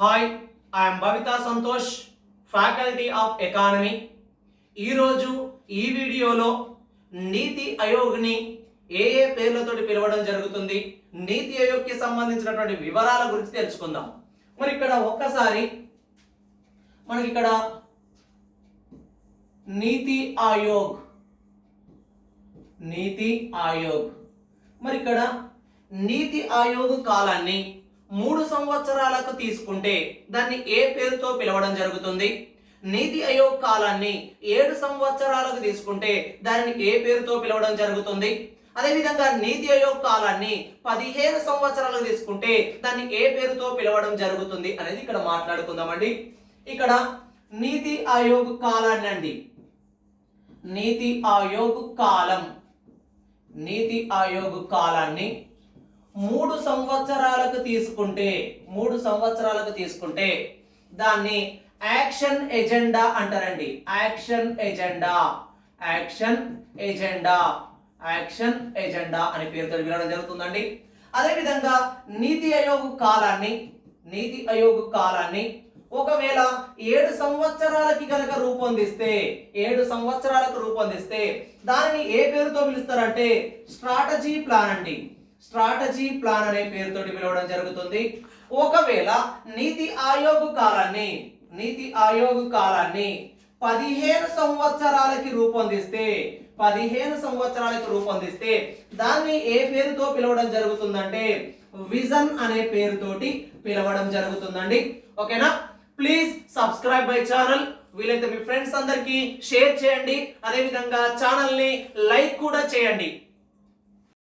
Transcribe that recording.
Hi I'm Babita Santosh faculty of economy ఈరోజు ఈ వీడియోలో నీతి ఆయోగ్ని ఏ ఏ పేర్లతోటి పిలవడం జరుగుతుంది నీతి ఆయోగ్కి సంబంధించినటువంటి వివరాల గురించి తెలుసుకుందాం. మరి ఇక్కడ ఒక్కసారి మనకి ఇక్కడ నీతి ఆయోగ్ నీతి ఆయోగ్. మరి ఇక్కడ నీతి ఆయోగ్ కాలాన్ని మూడు సంవత్సరాలకు తీసుకుంటే దాన్ని ఏ పేరుతో పిలవడం జరుగుతుంది? నీతి ఆయోగ్ కాలాన్ని ఏడు సంవత్సరాలకు తీసుకుంటే దానిని ఏ పేరుతో పిలవడం జరుగుతుంది? అదేవిధంగా నీతి ఆయోగ్ కాలాన్ని పదిహేను సంవత్సరాలకు తీసుకుంటే దాన్ని ఏ పేరుతో పిలవడం జరుగుతుంది అనేది ఇక్కడ మాట్లాడుకుందామండి. ఇక్కడ నీతి ఆయోగ్ కాలాన్ని అండి. నీతి ఆయోగ్ కాలం. నీతి ఆయోగ్ కాలాన్ని మూడు సంవత్సరాలకు తీసుకుంటే మూడు సంవత్సరాలకు తీసుకుంటే దాన్ని యాక్షన్ ఎజెండా అంటారండి. Action agenda. Action agenda. Action agenda అనే పేరుతో పిలవడం జరుగుతుందండి. అదేవిధంగా నీతి ఆయోగ్ కాలాన్ని నీతి ఆయోగ్ కాలాన్ని ఒకవేళ ఏడు సంవత్సరాలకి కనుక రూపొందిస్తే ఏడు సంవత్సరాలకు రూపొందిస్తే దానిని ఏ పేరుతో పిలుస్తారంటే స్ట్రాటజీ ప్లాన్ అండి. స్ట్రాటజీ ప్లాన్ అనే పేరుతో పిలవడం జరుగుతుంది. ఒకవేళ నీతి ఆయోగ్ కాలాన్ని నీతి ఆయోగ్ కాలాన్ని పదిహేను సంవత్సరాలకి రూపొందిస్తే పదిహేను సంవత్సరాలకి రూపొందిస్తే దాన్ని ఏ పేరుతో పిలవడం జరుగుతుందంటే విజన్ అనే పేరుతోటి పిలవడం జరుగుతుందండి. ఓకేనా? Please subscribe my channel. వీలైతే మీ ఫ్రెండ్స్ అందరికీ షేర్ చేయండి. అదేవిధంగా ఛానల్ని లైక్ కూడా చేయండి.